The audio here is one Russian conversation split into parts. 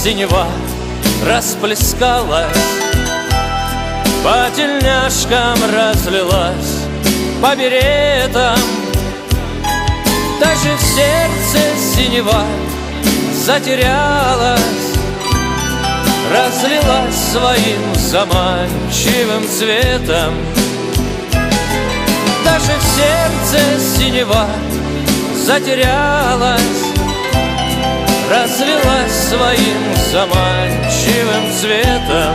синева расплескалась. По тельняшкам разлилась По беретам. Даже в сердце синева затерялась Разлилась своим заманчивым цветом. Даже в сердце синева затерялась Разлилась своим заманчивым цветом.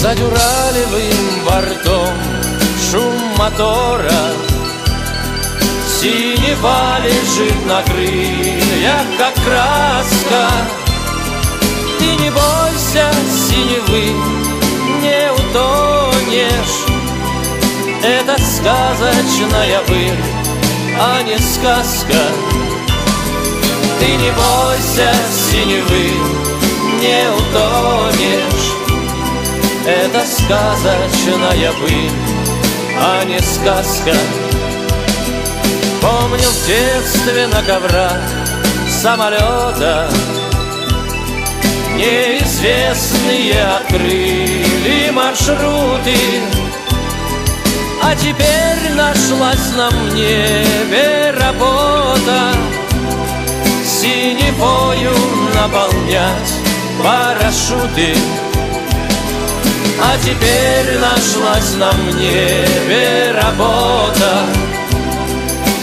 За дюралевым бортом шум мотора. Синева лежит на крыльях, как краска. Ты не бойся синевы, не утонешь. Это сказочная быль, а не сказка Ты не бойся синевы, не утонешь. Это сказочная быль, а не сказка. Помню в детстве на коврах самолета Неизвестные открыли маршруты А теперь нашлась на небе работа Синевою наполнять парашюты. А теперь нашлась на небе работа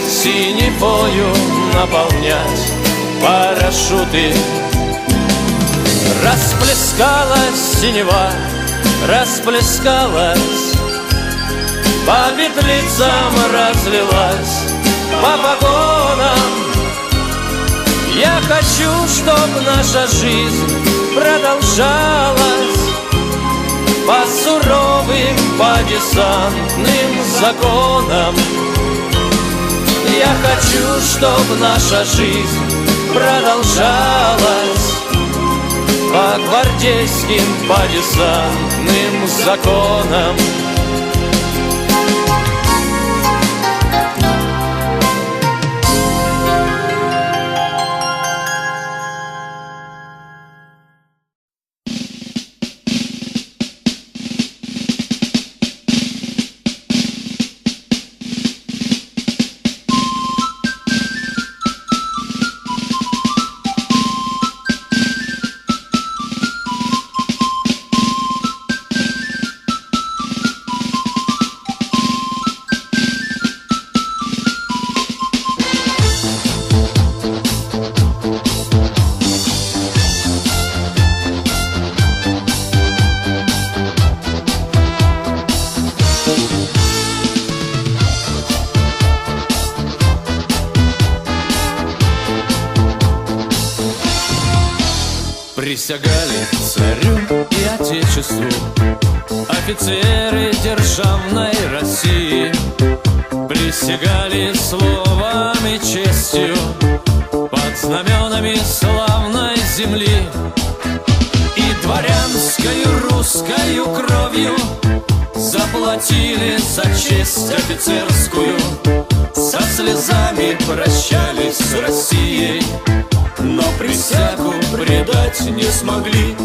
синевою наполнять парашюты. Расплескалась синева, расплескалась. По петлицам разлилась, по погонам Я хочу, чтоб наша жизнь продолжалась По суровым, по десантным законам. Я хочу, чтобы наша жизнь продолжалась По гвардейским, по десантным законам Присягали царю и отечеству. Офицеры державной России Присягали словом и честью Под знаменами славной земли И дворянской русской кровью Заплатили за честь офицерскую. Со слезами прощались с Россией предать не смогли.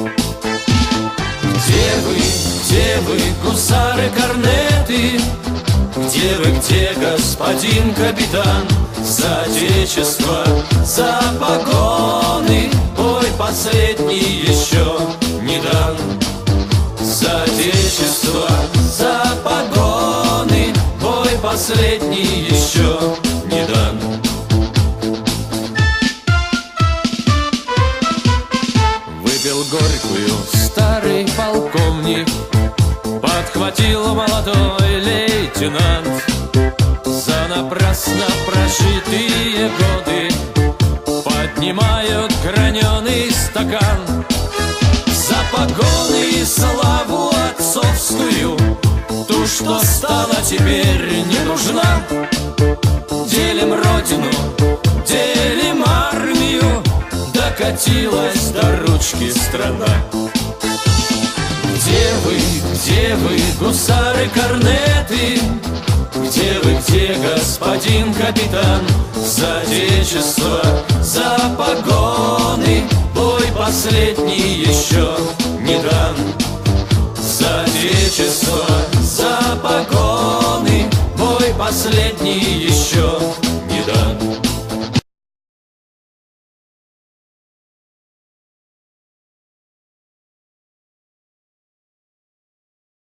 Где вы, где вы, гусары, корнеты? Где вы, где господин капитан? За отечество, за погоны Бой последний еще не дан За отечество, за погоны Бой последний еще горькую. Старый полковник Подхватил молодой лейтенант За напрасно прожитые годы Поднимают граненый стакан За погоны и славу отцовскую. Ту, что стала теперь не нужна Докатилась до ручки страна Где вы, где вы, гусары, корнеты? Где вы, где господин капитан? За отечество, за погоны Бой последний еще не дан За отечество, за погоны Бой последний еще